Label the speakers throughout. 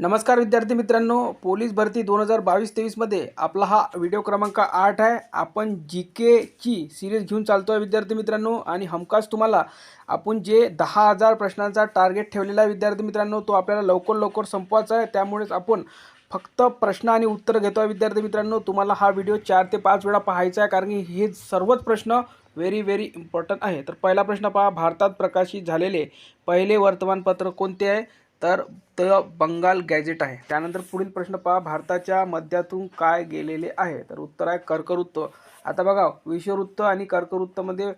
Speaker 1: नमस्कार विद्यार्थी मित्रांनो पोलीस भरती दोन हजार बावीस तेवीसमध्ये आपला हा व्हिडिओ क्रमांक आठ आहे. आपण जी केची सिरीज घेऊन चालतो आहे विद्यार्थी मित्रांनो आणि हमखास तुम्हाला आपण जे दहा हजार प्रश्नांचा टार्गेट ठेवलेला आहे विद्यार्थी मित्रांनो तो आपल्याला लवकर लवकर संपवायचा आहे. त्यामुळेच आपण फक्त प्रश्न आणि उत्तर घेतो आहे विद्यार्थी मित्रांनो. तुम्हाला हा व्हिडिओ चार ते पाच वेळा पाहायचा आहे कारण की हे सर्वच प्रश्न व्हेरी व्हेरी इम्पॉर्टंट आहे. तर पहिला प्रश्न पहा भारतात प्रकाशित झालेले पहिले वर्तमानपत्र कोणते आहे? तर त बंगाल गॅजेट आहे. त्यानंतर पुढील प्रश्न पहा. भारताच्या मध्यातून काय गेलेले आहे? तर उत्तर आहे कर्कवृत्त. आता बघा विषववृत्त आणि कर्कवृत्तमध्ये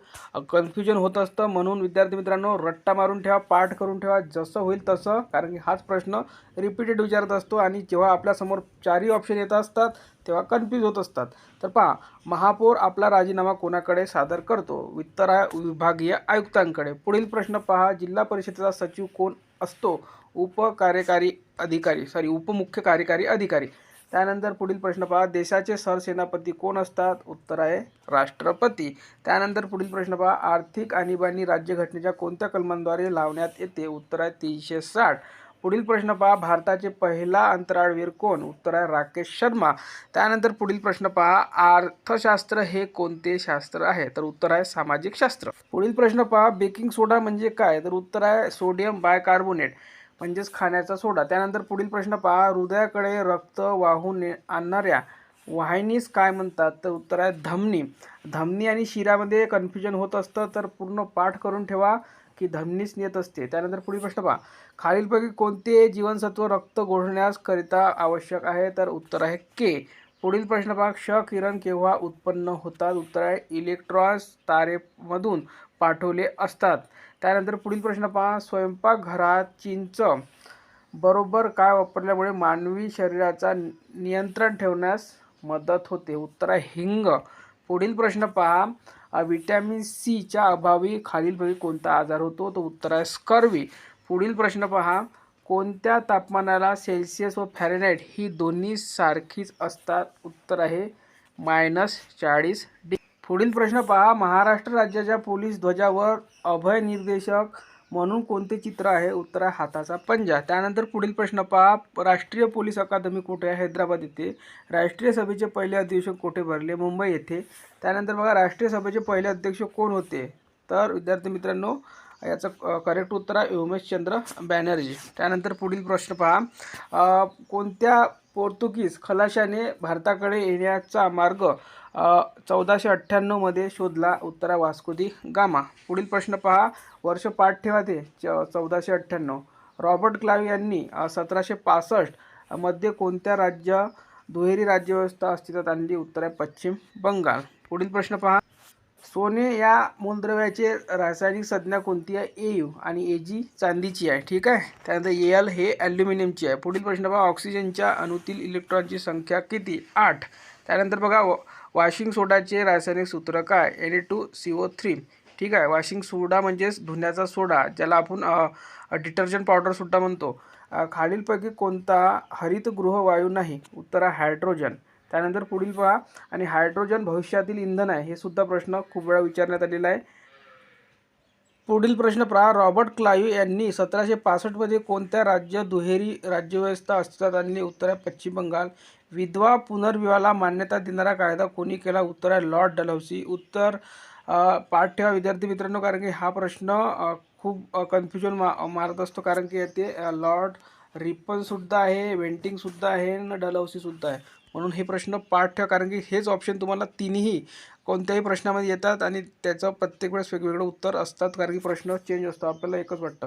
Speaker 1: कन्फ्युजन होत असतं. म्हणून विद्यार्थी मित्रांनो रट्टा मारून ठेवा पाठ करून ठेवा. जसं होईल तसं. कारण की हाच प्रश्न रिपीटेड विचारत असतो. आणि जेव्हा आपल्यासमोर चारही ऑप्शन येत असतात तेव्हा कन्फ्यूज होत असतात. तर पहा महापौर आपला राजीनामा कोणाकडे सादर करतो? वित्तराय विभागीय आयुक्तांकडे. पुढील प्रश्न पहा. जिल्हा परिषदेचा सचिव कोण असतो? उपकार्यकारी अधिकारी सॉरी उपमुख्य कार्यकारी अधिकारी. त्यानंतर पुढील प्रश्न पहा देशाचे सरसेनापती कोण असतात? उत्तर आहे राष्ट्रपती. त्यानंतर पुढील प्रश्न पहा आर्थिक आणीबाणी राज्यघटनेच्या कोणत्या कलमांद्वारे लावण्यात येते? उत्तर आहे तीनशे साठ. पुढील प्रश्न पहा भारताचे पहिला अंतराळवीर कोण? उत्तर आहे राकेश शर्मा. त्यानंतर पुढील प्रश्न पहा अर्थशास्त्र हे कोणते शास्त्र आहे? तर उत्तर आहे सामाजिक शास्त्र. पुढील प्रश्न पहा बेकिंग सोडा म्हणजे काय? तर उत्तर आहे सोडियम बायकार्बोनेट. म्हणजेच खाण्याचा सोडा. त्यानंतर पुढील प्रश्न पहा. हृदयाकडे रक्त वाहून आणणाऱ्या वाहिनीस काय म्हणतात? तर उत्तर आहे धमनी. धमनी आणि शिरामध्ये कन्फ्युजन होत असतं तर पूर्ण पाठ करून ठेवा की धमनीच नेत असते. त्यानंतर पुढील प्रश्न पहा. खालीलपैकी कोणते जीवनसत्व रक्त गोठण्यास करिता आवश्यक आहे? तर उत्तर आहे के. पुढील प्रश्न पहा क्ष किरण केव्हा उत्पन्न होतात? उत्तर आहे इलेक्ट्रॉन्स तारेमधून पाठवले असतात. त्यानंतर पुढील प्रश्न पहा स्वयंपाकघरात चिंच बरोबर काय वापरल्यामुळे मानवी शरीराचा नियंत्रण ठेवण्यास मदत होते? उत्तर आहे हिंग. पुढील प्रश्न पहा व्हिटॅमिन विटॅमिन सीच्या अभावी खालीलपैकी कोणता आजार होतो? तो उत्तर आहे स्कर्वी. पुढील प्रश्न पहा कोणत्या तापमानाला सेल्सिअस व फॅरेनाईट ही दोन्ही सारखीच असतात? उत्तर आहे मायनस चाळीस डी पुढील प्रश्न पहा. महाराष्ट्र राज्याच्या पोलीस ध्वजावर अभय निर्देशक म्हणून कोणते चित्र आहे? उत्तर आहे हाताचा पंजा. त्यानंतर पुढील प्रश्न पहा. राष्ट्रीय पोलीस अकादमी कुठे आहे? हैदराबाद येथे. राष्ट्रीय सभेचे पहिले अधिवेशन कुठे भरले? मुंबई येथे. त्यानंतर बघा राष्ट्रीय सभेचे पहिले अध्यक्ष कोण होते? तर विद्यार्थी मित्रांनो याचं करेक्ट उत्तर आहे उमेशचंद्र बॅनर्जी. त्यानंतर पुढील प्रश्न पहा. कोणत्या पोर्तुगीज खलाशाने भारताकडे येण्याचा मार्ग चौदाशे अठ्ठ्याण्णवमध्ये शोधला? उत्तरा वास्कोदी गामा. पुढील प्रश्न पहा. वर्ष पाठ ठेवा ते च चौदाशे अठ्ठ्याण्णव. रॉबर्ट क्लाव यांनी सतराशे पासष्टमध्ये कोणत्या राज्य दुहेरी राज्यव्यवस्था अस्तित्वात आणली? उत्तर आहे पश्चिम बंगाल. पुढील प्रश्न पहा. सोने या मूलद्रव्याचे रासायनिक संज्ञा कोणती आहे? ए यू आणि ए जी चांदीची आहे. ठीक आहे? त्यानंतर ए एल हे ॲल्युमिनियमची आहे. पुढील प्रश्न बघा ऑक्सिजनच्या अणुतील इलेक्ट्रॉनची संख्या किती? आठ. त्यानंतर बघा वॉशिंग सोडाचे रासायनिक सूत्र काय? N A two C O three ठीक आहे? वॉशिंग सोडा म्हणजेच धुण्याचा सोडा ज्याला आपण डिटर्जंट पावडरसुद्धा म्हणतो. खालीलपैकी कोणता हरितगृह वायू नाही? उत्तर आहे हायड्रोजन त्यानंतर पुढील पहा. आणि हायड्रोजन भविष्यातील इंधन आहे हे सुद्धा प्रश्न खूप वेळा विचारण्यात आलेला आहे. पुढील प्रश्न पहा. रॉबर्ट क्लायू यांनी सतराशे पासष्टमध्ये कोणत्या राज्य दुहेरी राज्यव्यवस्था अस्तित्वात आणली? उत्तर आहे पश्चिम बंगाल. विधवा पुनर्विवाहाला मान्यता देणारा कायदा कोणी केला? उत्तर आहे लॉर्ड डलहौसी. उत्तर पाठ ठेवा विद्यार्थी मित्रांनो कारण की हा प्रश्न खूप कन्फ्युजन मा मारत असतो कारण की ते लॉर्ड रिपनसुद्धा आहे वेंटिंगसुद्धा आहे आणि डलहौसीसुद्धा आहे. म्हणून हे प्रश्न पाठ ठेवा कारण की हेच ऑप्शन तुम्हाला तिन्ही कोणत्याही प्रश्नामध्ये येतात आणि त्याचं प्रत्येक वेळेस वेगवेगळं उत्तर असतात कारण की प्रश्न चेंज असतो. आपल्याला एकच वाटतं.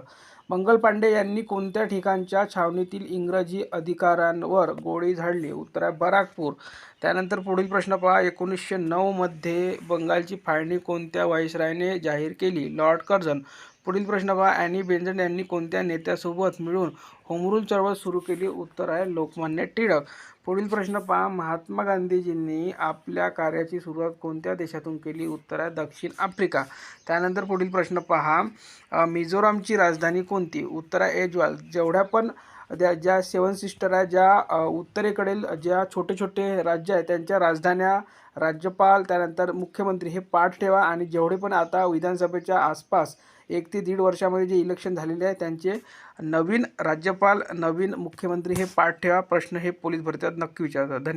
Speaker 1: मंगल पांडे यांनी कोणत्या ठिकाणच्या छावणीतील इंग्रजी अधिकाऱ्यांवर गोळी झाडली? उत्तर आहे बराकपूर. त्यानंतर पुढील प्रश्न पहा. एकोणीसशे नऊमध्ये बंगालची फाळणी कोणत्या व्हाईसरायने जाहीर केली? Lord Curzon. पुढील प्रश्न पहा. ॲनी बेंजन यांनी कोणत्या नेत्यासोबत मिळून होमरूल चळवळ सुरू केली? उत्तर आहे लोकमान्य टिळक. पुढील प्रश्न पहा. महात्मा गांधीजींनी आपल्या कार्याची सुरुवात कोणत्या देशातून केली? उत्तर आहे दक्षिण आफ्रिका. त्यानंतर पुढील प्रश्न पहा. मिझोरामची राजधानी कोणती? उत्तर आहे एजवाल. जेवढ्या पण त्या ज्या सेवन सिस्टर आहे ज्या उत्तरेकडील ज्या छोटे छोटे राज्य आहे त्यांच्या राजधान्या राज्यपाल त्यानंतर मुख्यमंत्री हे पाठ ठेवा आणि जेवढे पण आता विधानसभेच्या आसपास एक ते दीड वर्षामध्ये जे इलेक्शन झालेले आहे त्यांचे नवीन राज्यपाल नवीन मुख्यमंत्री हे पाठ ठेवा प्रश्न हे पोलीस भरत्यात नक्की विचारतात. धन्यवाद.